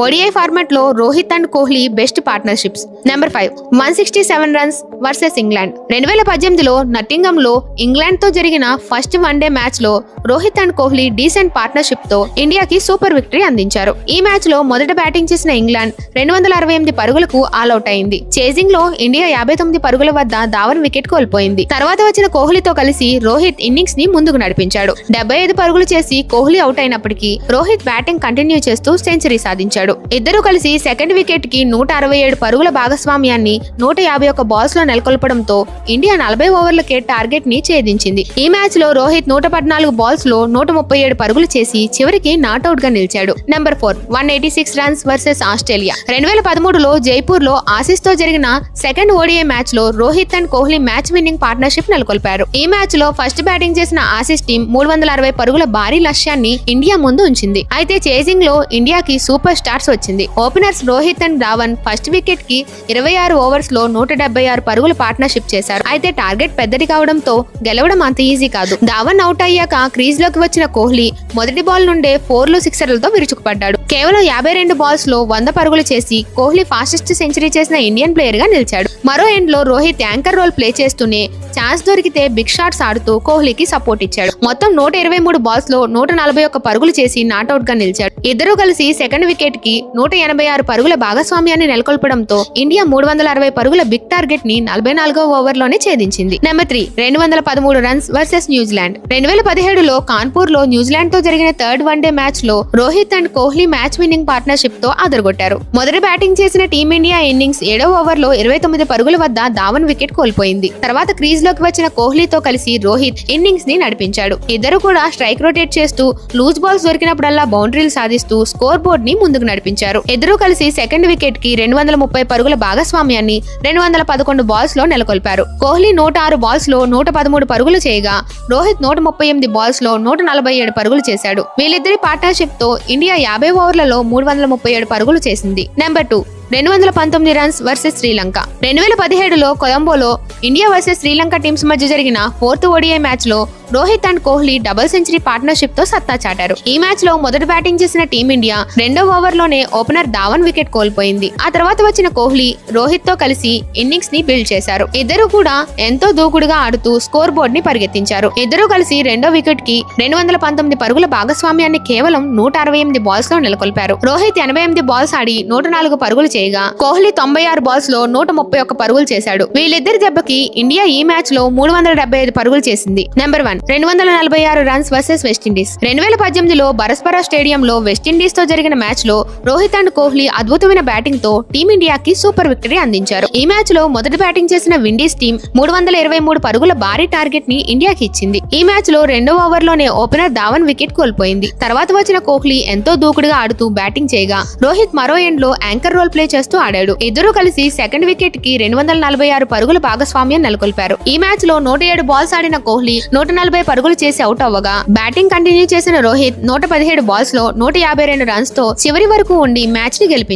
ODI ఫార్మాట్లో Rohit and Kohli best partnerships number five one sixty seven runs versus England రెండు వేల పద్దెనిమిదిలో నట్టింగమ్లో ఇంగ్లాండ్తో జరిగిన ఫస్ట్ వన్డే మ్యాచ్లో రోహిత్ అండ్ కోహ్లీ డీసెంట్ పార్ట్నర్షిప్తో ఇండియాకి సూపర్ విక్టరీ అందించారు. ఈ మ్యాచ్లో మొదట బ్యాటింగ్ చేసిన ఇంగ్లాండ్ రెండు వందల అరవై ఎనిమిది పరుగులకు ఆల్అౌట్ అయింది. చేజింగ్లో ఇండియా యాభై తొమ్మిది పరుగుల వద్ద ధావన్ వికెట్ కోల్పోయింది. తర్వాత వచ్చిన కోహ్లీతో కలిసి రోహిత్ ఇన్నింగ్స్ని ముందుకు నడిపించాడు. డెబ్బై ఐదు పరుగులు చేసి కోహ్లీ అవుట్ అయినప్పటికీ రోహిత్ బ్యాటింగ్ కంటిన్యూ చేస్తూ సెంచరీ సాధించాడు. ఇద్దరు కలిసి సెకండ్ వికెట్కి నూట అరవై ఏడు పరుగుల భాగస్వామ్యాన్ని నూట యాభై ఒక్క బాల్స్లో నెలకొల్పడంతో ఇండియా నలభై ఓవర్లకే టార్గెట్ని ఛేదించింది. ఈ మ్యాచ్లో రోహిత్ నూట పద్నాలుగు బాల్స్లో నూట ముప్పై ఏడు పరుగులు చేసి చివరికి నాట్అవుట్గా నిలిచాడు. Number four one eighty six runs versus Australia. రెండు వేల పదమూడులో జైపూర్లో ఆసిస్తో జరిగిన సెకండ్ ఓడిఐ మ్యాచ్లో Rohit and Kohli match winning partnership నెలకొల్పారు. ఈ మ్యాచ్లో ఫస్ట్ బ్యాటింగ్ చేసిన ఆసిస్ టీం మూడు వందల అరవై పరుగుల భారీ లక్ష్యాన్ని ఇండియా ముందు ఉంచింది. అయితే చేజింగ్లో ఇండియాకి సూపర్ స్టార్ స్టార్స్ వచ్చింది. Openers Rohit and Dhawan first వికెట్కి ఇరవై ఆరు ఓవర్స్లో నూట డెబ్బై ఆరు పరుగులు పార్ట్నర్షిప్ చేశారు. అయితే టార్గెట్ పెద్దది కావడంతో గెలవడం అంత ఈజీ కాదు. ధావన్ అవుట్ అయ్యాక క్రీజ్లోకి వచ్చిన కోహ్లీ మొదటి బాల్ నుండే ఫోర్లు సిక్సర్లతో విరుచుకుపడ్డాడు. కేవలం యాభై రెండు బాల్స్లో వంద పరుగులు చేసి కోహ్లీ ఫాస్టెస్ట్ సెంచరీ చేసిన ఇండియన్ ప్లేయర్గా నిలిచాడు. మరో ఎండ్లో రోహిత్ యాంకర్ రోల్ ప్లే చేస్తూనే ఛాన్స్ దొరికితే బిగ్ షాట్స్ ఆడుతూ కోహ్లీకి సపోర్ట్ ఇచ్చాడు. మొత్తం నూట ఇరవై మూడు బాల్స్లో నూట నలభై ఒక్క పరుగులు చేసి నాట్అవుట్గా నిలిచాడు. ఇద్దరూ కలిసి సెకండ్ వికెట్ కి నూట ఎనభై ఆరు పరుగుల భాగస్వామ్యాన్ని నెలకొల్పడంతో ఇండియా మూడు వందల అరవై పరుగుల బిగ్ టార్గెట్ని నలభై నాలుగో ఓవర్లోనే ఛేదించింది. నెంబర్ త్రీ రెండు వందల పదమూడు రన్స్ వర్సెస్ న్యూజిలాండ్. రెండు వేల పదిహేడులో కాన్పూర్లో న్యూజిలాండ్తో జరిగిన థర్డ్ వన్డే మ్యాచ్లో Rohit and Kohli match winning పార్ట్నర్షిప్తో అదరగొట్టారు. మొదటి బ్యాటింగ్ చేసిన టీమిండియా ఇన్నింగ్స్ ఏడో ఓవర్లో ఇరవై తొమ్మిది పరుగుల వద్ద ధావన్ వికెట్ కోల్పోయింది. తర్వాత క్రీజ్లోకి వచ్చిన కోహ్లీతో కలిసి రోహిత్ ఇన్నింగ్స్ని నడిపించాడు. ఇద్దరు కూడా స్ట్రైక్ రొటేట్ చేస్తూ లూజ్ బాల్స్ దొరికినప్పుడల్లా బౌండరీలు సాధిస్తూ స్కోర్ బోర్డ్ని ముందుకు నడిపించారు. ఇద్దరూ కలిసి సెకండ్ వికెట్కి రెండు వందల ముప్పై పరుగుల భాగస్వామ్యాన్ని రెండు వందల పదకొండు బాల్స్లో నెలకొల్పారు. కోహ్లీ నూట ఆరు బాల్స్లో నూట పదమూడు పరుగులు చేయగా రోహిత్ నూట ముప్పై ఎనిమిది బాల్స్లో నూట నలభై ఏడు పరుగులు చేశాడు. వీళ్ళిద్దరి పార్ట్నర్షిప్తో ఇండియా యాభై ఓవర్లలో మూడు వందల ముప్పై ఏడు పరుగులు చేసింది. నెంబర్ టూ రెండు వందల పంతొమ్మిది రన్స్ వర్సెస్ శ్రీలంక. రెండు వేల పదిహేడులో కొలంబోలో ఇండియా వర్సెస్ శ్రీలంక టీమ్స్ మధ్య జరిగిన ఫోర్త్ ఓడిఐ మ్యాచ్లో Rohit and Kohli double century పార్ట్నర్షిప్తో సత్తా చాటారు. ఈ మ్యాచ్లో మొదటి బ్యాటింగ్ చేసిన టీమిండియా రెండవ ఓవర్లోనే ఓపెనర్ ధావన్ వికెట్ కోల్పోయింది. ఆ తర్వాత వచ్చిన కోహ్లీ రోహిత్తో కలిసి ఇన్నింగ్స్ని బిల్డ్ చేశారు. ఇద్దరు కూడా ఎంతో దూకుడుగా ఆడుతూ స్కోర్ బోర్డ్ని పరిగెత్తించారు. ఇద్దరు కలిసి రెండో వికెట్కి రెండు వందల పంతొమ్మిది పరుగుల భాగస్వామ్యాన్ని కేవలం నూట అరవై ఎనిమిది బాల్స్లో నెలకొల్పారు. రోహిత్ ఎనభై ఎనిమిది బాల్స్ ఆడి నూట నాలుగు పరుగులు చేయగా కోహ్లీ తొంభై ఆరు బాల్స్లో నూట ముప్పై ఒక్క పరుగులు చేశాడు. వీళ్ళిద్దరి దెబ్బకి ఇండియా ఈ మ్యాచ్లో మూడు వందల డెబ్బై ఐదు పరుగులు చేసింది. నెంబర్ వన్ రెండు వందల నలభై ఆరు రన్స్ వర్సెస్ వెస్టిండీస్ రెండు వేల పద్దెనిమిదిలో బరస్పర స్టేడియంలో వెస్టిండీస్తో జరిగిన మ్యాచ్లో రోహిత్ అండ్ కోహ్లీ అద్భుతమైన బ్యాటింగ్తో టీమిండియాకి సూపర్ విక్టరీ అందించారు. ఈ మ్యాచ్లో మొదటి బ్యాటింగ్ చేసిన విండీస్ టీం మూడు వందల ఇరవై మూడు పరుగుల భారీ టార్గెట్ని ఇండియాకి ఇచ్చింది. ఈ మ్యాచ్లో రెండో ఓవర్లోనే ఓపెనర్ ధావన్ వికెట్ కోల్పోయింది. తర్వాత వచ్చిన కోహ్లీ ఎంతో దూకుడుగా ఆడుతూ బ్యాటింగ్ చేయగా రోహిత్ మరో ఎండ్లో యాంకర్ రోల్ ప్లే చేస్తూ ఆడాడు. ఇద్దరూ కలిసి సెకండ్ వికెట్కి రెండు వందల నలభై ఆరు పరుగుల భాగస్వామ్యం నెలకొల్పారు. ఈ మ్యాచ్లో నూట ఏడు బాల్స్ ఆడిన కోహ్లీ నూట నలభై పరుగులు చేసి అవుట్ అవ్వగా బ్యాటింగ్ కంటిన్యూ చేసిన రోహిత్ నూట పదిహేడు బాల్స్లో నూట యాభై రెండు రన్స్తో చివరి వరకు ఉండి మ్యాచ్ని గెలిపించారు